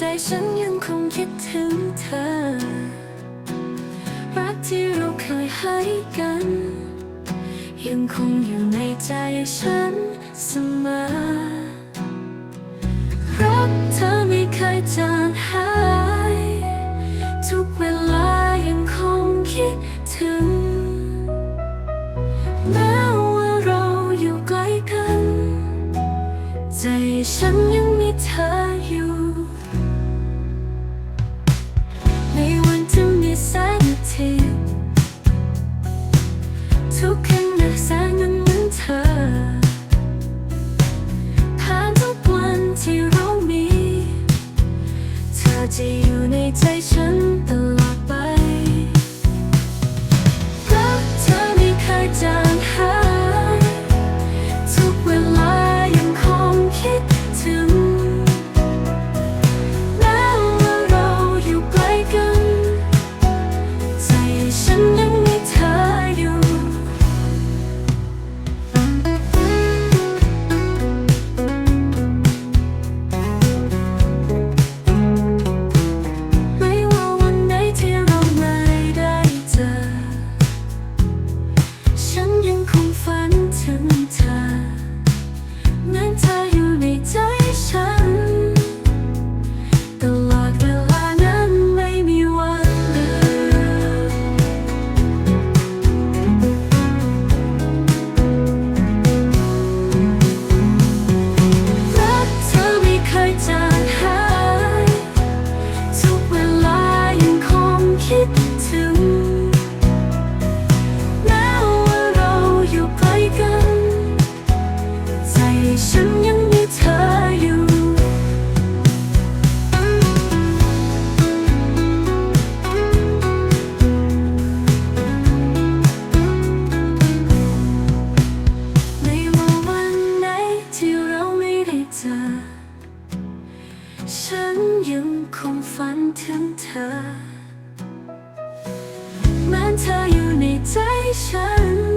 จฉันยังคงคิดถึงเธอ รักที่เราเคยให้กัน ยังคงอยู่ในใจฉันเสมอ รักเธอไม่เคยจางหาย ทุกเวลายังคงคิดถึง แม้ว่าเราอยู่ไกลกัน ใจฉันยังมีเธออยู่ จะอยู่ในใจฉัน คงฝันถึงเธอเหมือนเธออยู่ในใจฉัน